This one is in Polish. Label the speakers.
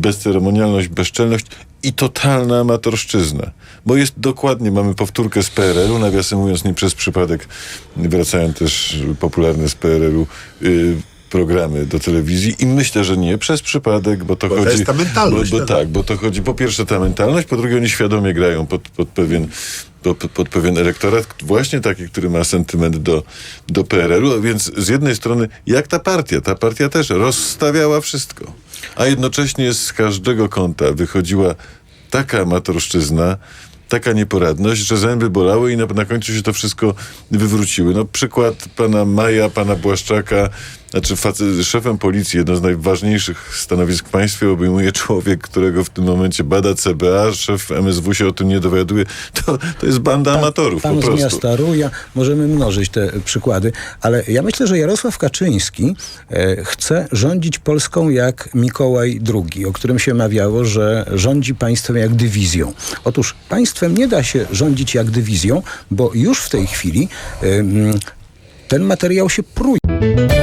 Speaker 1: bezceremonialność, bezczelność i totalna amatorszczyzna. Bo jest dokładnie, mamy powtórkę z PRL-u, nawiasem mówiąc, nie przez przypadek wracają też popularne z PRL-u y, programy do telewizji i myślę, że nie przez przypadek, bo to
Speaker 2: Bo to
Speaker 1: chodzi...
Speaker 2: jest ta mentalność,
Speaker 1: Bo, bo
Speaker 2: tak.
Speaker 1: tak, bo to chodzi po pierwsze ta mentalność, po drugie oni świadomie grają pod, pod pewien pod, pod pewien elektorat, właśnie taki, który ma sentyment do, do PRL-u, a więc z jednej strony jak ta partia, ta partia też rozstawiała wszystko, a jednocześnie z każdego kąta wychodziła taka amatorszczyzna, taka nieporadność, że zęby bolały i na, na końcu się to wszystko wywróciły. No przykład pana Maja, pana Błaszczaka, znaczy facy, szefem policji, jedno z najważniejszych stanowisk w państwie obejmuje człowiek, którego w tym momencie bada CBA, szef MSW się o tym nie dowiaduje. To, to jest banda amatorów
Speaker 3: Pan
Speaker 1: po
Speaker 3: z
Speaker 1: prostu.
Speaker 3: miasta Ruja, możemy mnożyć te przykłady, ale ja myślę, że Jarosław Kaczyński e, chce rządzić Polską jak Mikołaj II, o którym się mawiało, że rządzi państwem jak dywizją. Otóż państwem nie da się rządzić jak dywizją, bo już w tej chwili e, ten materiał się pruje.